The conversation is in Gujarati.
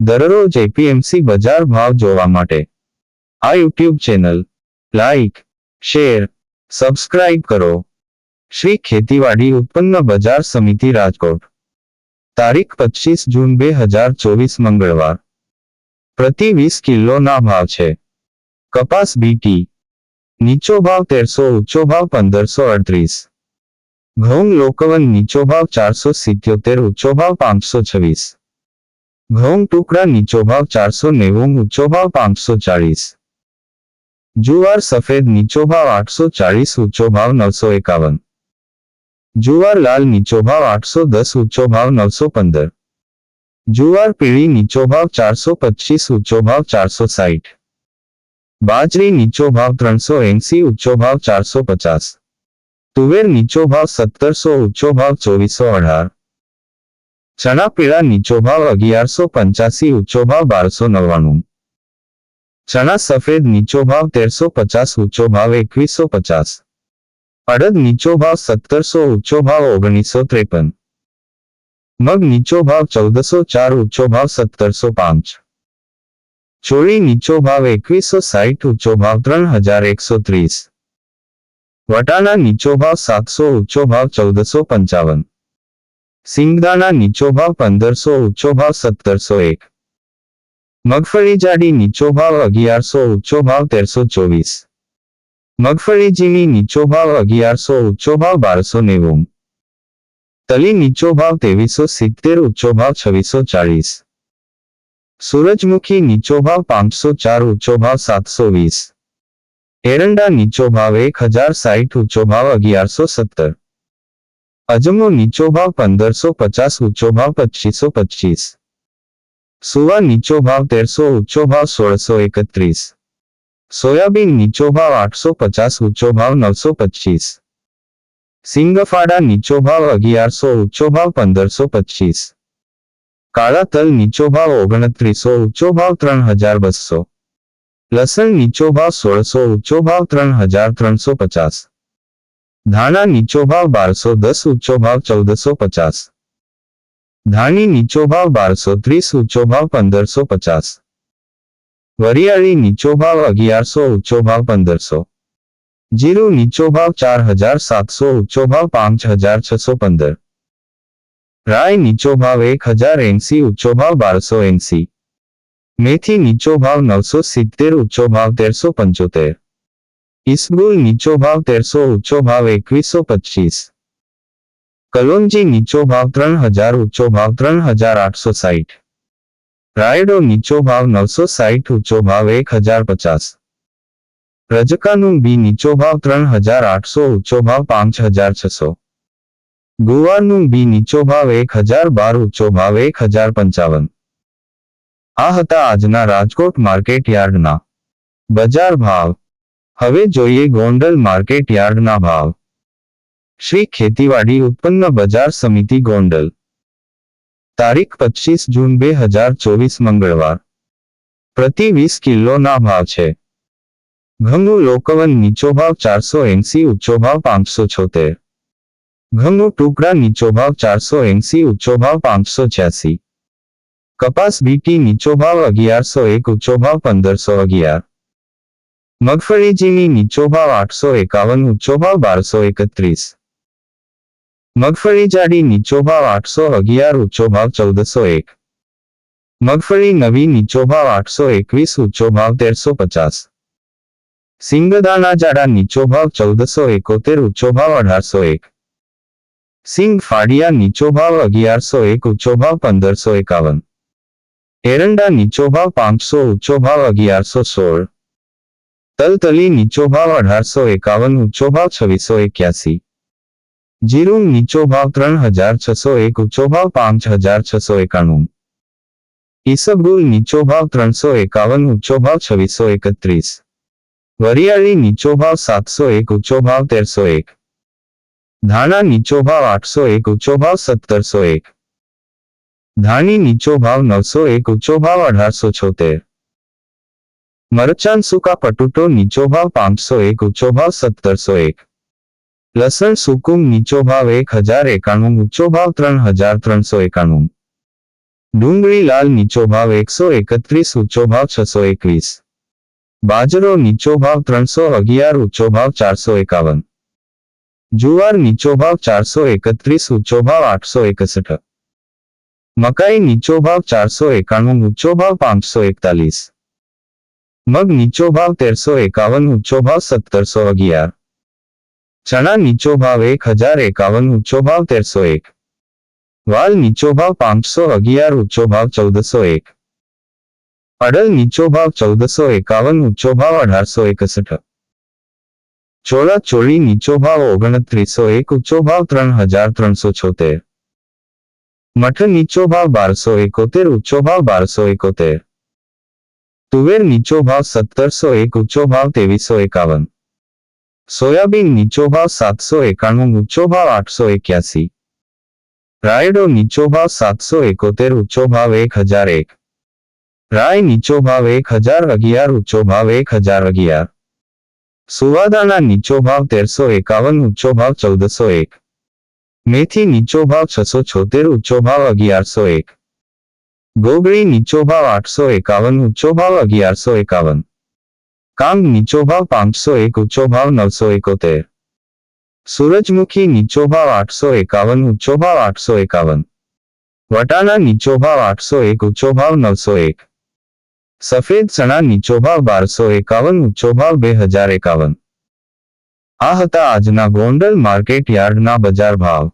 દરરોજ એપીએમસી બજાર ભાવ જોવા માટે. આ YouTube channel like share subscribe કરો. શ્રી ખેતીવાડી ઉત્પન્ન બજાર સમિતિ રાજકોટ. તારીખ પચીસ જૂન બે હજાર ચોવીસ મંગળવાર. પ્રતિ વીસ કિલોના ભાવ છે. કપાસ બીટી નીચો ભાવ તેરસો, ઊંચો ભાવ પંદરસો અડત્રીસ. ઘઉં લોકવન નીચો ભાવ ચારસો સિત્યોતેર, ઊંચો ભાવ પાંચસો છવ્વીસ. ઘઉં ટુકડા નીચો ભાવ ચારસો નેવું ઊંચો ભાવ પાંચસો ચાળીસ જુવાર સફેદ નીચો ભાવ આઠસો ચાળીસ ઊંચો ભાવ નવસો એકાવન જુવાર લાલ નીચો ભાવ આઠસો દસ ઊંચો ભાવ નવસો પંદર જુવાર પીળી નીચો ભાવ ચારસો પચીસ ઊંચો ભાવ ચારસો સાઠ બાજરી નીચો ભાવ ત્રણસો એંસી ઊંચો ભાવ ચારસો પચાસ તુવેર નીચો ભાવ સત્તરસો ઊંચો ભાવ ચોવીસો અઢાર ચણા પીળા નીચો ભાવ અગિયારસો પંચ્યાસી ઊંચો ભાવ બારસો નવ્વાણું. ચણા સફેદ નીચો ભાવ તેરસો પચાસ ઊંચો ભાવ એકવીસો પચાસ. અડદ નીચો ભાવ સત્તરસો ઊંચો ભાવ ઓગણીસો ત્રેપન. મગ નીચો ભાવ ચૌદસો ચાર ઊંચો ભાવ સત્તરસો પાંચ. ચોળી નીચો ભાવ એકવીસો સાહીઠ ઊંચો ભાવ ત્રણ હજાર એકસો ત્રીસ. વટાણા નીચો ભાવ સાતસો ઊંચો ભાવ ચૌદસો પંચાવન. સિંગદાણા નીચો ભાવ પંદરસો ઊંચો ભાવ સત્તરસો એક. મગફળી જાડી નીચો ભાવ અગિયારસો ઊંચો ભાવ તેરસો ચોવીસ. મગફળી ઝીણી નીચો ભાવ અગિયારસો ઊંચો ભાવ બારસો નેવું. તલી નીચો ભાવ ત્રેવીસો સિત્તેર ઊંચો ભાવ છવ્વીસો ચાલીસ સૂરજમુખી નીચો ભાવ પાંચસો ચાર ઊંચો ભાવ સાતસો વીસ. એરંડા નીચો ભાવ એક હજાર સાઠ ઊંચો ભાવ અગિયારસો સત્તર. અજમો નીચો ભાવ પંદરસો પચાસ, ઊંચો ભાવ પચીસો પચીસ. સુવા નીચો ભાવ તેરસો, ઊંચો ભાવ સોળસો એકત્રીસ. સોયાબીન નીચો ભાવ આઠસો પચાસ, ઊંચો ભાવ નવસો પચીસ. સિંગફાડા નીચો ભાવ અગિયારસો, ઊંચો ભાવ પંદરસો પચીસ. કાળા તલ નીચો ભાવ ઓગણત્રીસો, ઊંચો ભાવ ત્રણ હજાર બસો. લસણ નીચો ભાવ સોળસો, ઊંચો ભાવ ત્રણ હજાર ત્રણસો પચાસ. ધાણા નીચો ભાવ બારસો દસ, ઊંચો ભાવ ચૌદસો પચાસ. ધાણી નીચો ભાવ બારસો ત્રીસ, ઊંચો ભાવ પંદરસો પચાસ. વરિયાળી નીચો ભાવ અગિયારસો, ઊંચો ભાવ પંદરસો. જીરું નીચો ભાવ ચાર હજાર સાતસો, ઊંચો ભાવ પાંચ હજાર છસો પંદર. રાય નીચો ભાવ એક હજાર એંસી, ઊંચો ભાવ બારસો એંસી. મેથી નીચો ભાવ નવસો સિત્તેર, ઊંચો ભાવ તેરસો પંચોતેર. ઇસબુલ નીચો ભાવ તેરસો ઊંચો ભાવ એકવીસો પચીસ. કલોંજી નીચો ભાવ ત્રણ હજાર ઊંચો ભાવ ત્રણ હજાર આઠસો સાઠ રાયડો નીચો ભાવ નવસો સાઠ ઊંચો ભાવ એક હજાર પચાસ. રજકાનું બી નીચો ભાવ ત્રણ હજાર આઠસો ઊંચો ભાવ પાંચ હજાર છસો. ગુવારનું બી નીચો ભાવ એક હજાર બાર ઊંચો ભાવ એક હજાર પંચાવન. આ હતા આજના રાજકોટ માર્કેટ યાર્ડના બજાર ભાવ. હવે જોઈએ ગોંડલ માર્કેટ યાર્ડના ભાવ. શ્રી ખેતીવાડી ઉત્પન્ન બજાર સમિતિ ગોંડલ. તારીખ પચીસ જૂન બે હજાર ચોવીસ મંગળવાર. પ્રતિ વીસ કિલોના ભાવ છે. ઘઉંનું લોકવન નીચો ભાવ ચારસો એંસી, ઊંચો ભાવ પાંચસો છોતેર. ઘઉંનું ટુકડા નીચો ભાવ ચારસો એંસી, ઊંચો ભાવ પાંચસો છ્યાસી. કપાસ બીટી નીચો ભાવ અગિયારસો એક, ઊંચો ભાવ પંદરસો અગિયાર. મગફળી ઝીણી નીચો ભાવ આઠસો એકાવન ઊંચો ભાવ બારસો એકત્રીસ. મગફળી જાડી નીચો ભાવ આઠસો અગિયાર ઊંચો ભાવ ચૌદસો એક. મગફળી નવી નીચો ભાવ આઠસો એકવીસ ઊંચો ભાવ તેરસો પચાસ. સિંગદાણા જાડા નીચો ભાવ ચૌદસો એકોતેર ઊંચો ભાવ અઢારસો એક. સિંગ ફાડિયા નીચો ભાવ અગિયારસો એક ઊંચો ભાવ પંદરસો એકાવન. એરંડા નીચો ભાવ પાંચસો ઊંચો ભાવ અગિયારસો સોળ. તલતલી નીચો ભાવ અઢારસો એકાવન ઊંચો ભાવ છવ્વીસો એક્યાસી. જીરું નીચો ભાવ ત્રણ હજાર છસો એક ઊંચો ભાવ પાંચ હજાર છસો એકાણું. ઈસબગુલ નીચો ભાવ ત્રણસો એકાવન ઊંચો ભાવ છવ્વીસો એકત્રીસ. વરિયાળી નીચો ભાવ સાતસો એક ઊંચો ભાવ તેરસો એક. ધાણા નીચો ભાવ આઠસો એક ઊંચો ભાવ સત્તરસો એક. ધાણી નીચો ભાવ નવસો એક ઊંચો ભાવ અઢારસો છોતેર. મરચાન સૂકા પટુટો નીચો ભાવ પાંચસો એક ઊંચો ભાવ સત્તરસો એક. લસણ સુકુમ નીચો ભાવ એક હજાર એકાણું ઊંચો ભાવ ત્રણ હજાર ત્રણસો એકાણું. ડુંગળી લાલ નીચો ભાવ એકસો એકત્રીસ ઊંચો ભાવ છસો એકવીસ. બાજરો નીચો ભાવ ત્રણસો અગિયાર ઊંચો ભાવ ચારસો એકાવન. જુવાર નીચો ભાવ ચારસો એકત્રીસ ઊંચો ભાવ આઠસો એકસઠ. મકાઈ નીચો ભાવ ચારસો એકાણું ઊંચો ભાવ પાંચસો એકતાલીસ. મગ નીચો ભાવ તેરસો એકાવન ઊંચો ભાવ સત્તરસો અગિયાર. ચણા નીચો ભાવ એક હજાર એકાવન ઊંચો ભાવ તેરસો એક. વાલ નીચો ભાવ પાંચસો અગિયાર ઊંચો ભાવ ચૌદસો એક. અડલ નીચો ભાવ ચૌદસો એકાવન ઊંચો ભાવ અઢારસો એકસઠ. ચોળા ચોળી નીચો ભાવ ઓગણત્રીસો એક ઊંચો ભાવ ત્રણ હજાર ત્રણસો છોતેર. મઠ નીચો ભાવ બારસો એકોતેર ઊંચો ભાવ બારસો એકોતેર. તુવેર નીચો ભાવ સત્તરસો એક, ઊંચો ભાવ ત્રેવીસો એકાવન. સોયાબીન નીચો ભાવ સાતસો એકાણું, ઊંચો ભાવ આઠસો એક્યાસી. રાયડો નીચો ભાવ સાતસો એકોતેર, ઊંચો ભાવ એક હજાર એક. રાય નીચો ભાવ એક હજાર અગિયાર, ઊંચો ભાવ એક હજાર અગિયાર. સુવાદાના નીચો ભાવ તેરસો એકાવન, ઊંચો ભાવ ચૌદસો એક. મેથી નીચો ભાવ છસો છોતેર, ઊંચો ભાવ અગિયારસો એક. ગોગળી નીચો ભાવ આઠસો એકાવન, ઊંચો ભાવ અગિયારસો એકાવન. કાંગ નીચો ભાવ પાંચસો એક, ઊંચો ભાવ નવસો એકોતેર. સૂરજમુખી નીચો ભાવ આઠસો એકાવન, ઊંચો ભાવ આઠસો એકાવન. વટાણા નીચો ભાવ આઠસો એક, ઊંચો ભાવ નવસો એક. સફેદ ચણા નીચો ભાવ બારસો એકાવન, ઊંચો ભાવ બે હજાર એકાવન. આ હતા આજના ગોંડલ માર્કેટ યાર્ડના બજાર ભાવ.